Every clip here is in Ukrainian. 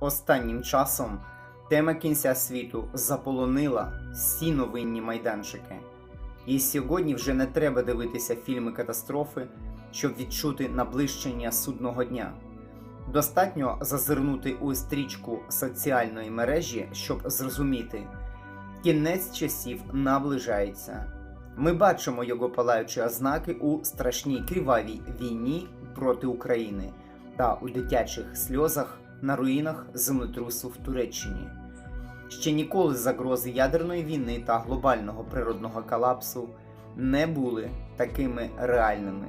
Останнім часом тема кінця світу заполонила всі новинні майданчики. І сьогодні вже не треба дивитися фільми катастрофи, щоб відчути наближення судного дня. Достатньо зазирнути у стрічку соціальної мережі, щоб зрозуміти, кінець часів наближається. Ми бачимо його палаючі ознаки у страшній кривавій війні проти України та у дитячих сльозах на руїнах землетрусу в Туреччині. Ще ніколи загрози ядерної війни та глобального природного колапсу не були такими реальними,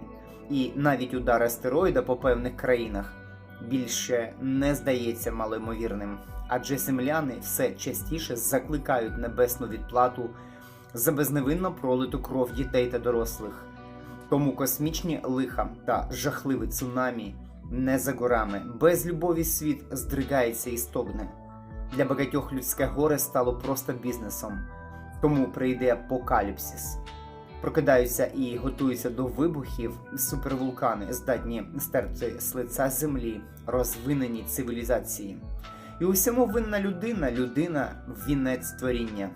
і навіть удар астероїда по певних країнах більше не здається малоймовірним, адже земляни все частіше закликають небесну відплату за безневинно пролиту кров дітей та дорослих. Тому космічні лиха та жахливе цунамі не за горами. Без любові світ здригається і стогне. Для багатьох людське горе стало просто бізнесом, тому прийде апокаліпсис. Прокидаються і готуються до вибухів супервулкани, здатні стерти з лиця землі, розвинені цивілізації. І усьому винна людина, людина вінець творіння,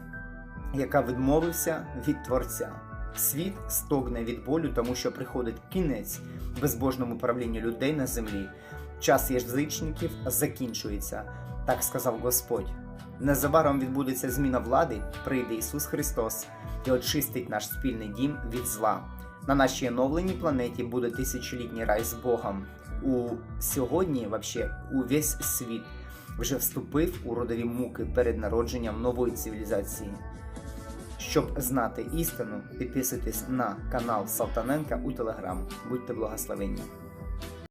яка відмовився від творця. Світ стогне від болю, тому що приходить кінець безбожному правлінню людей на землі. Час язичників закінчується, так сказав Господь. Незабаром відбудеться зміна влади, прийде Ісус Христос і очистить наш спільний дім від зла. На нашій оновленій планеті буде тисячолітній рай з Богом. У сьогодні, вообще, увесь світ вже вступив у родові муки перед народженням нової цивілізації. Щоб знати істину, підписуйтесь на канал Салтаненка у Телеграм. Будьте благословенні!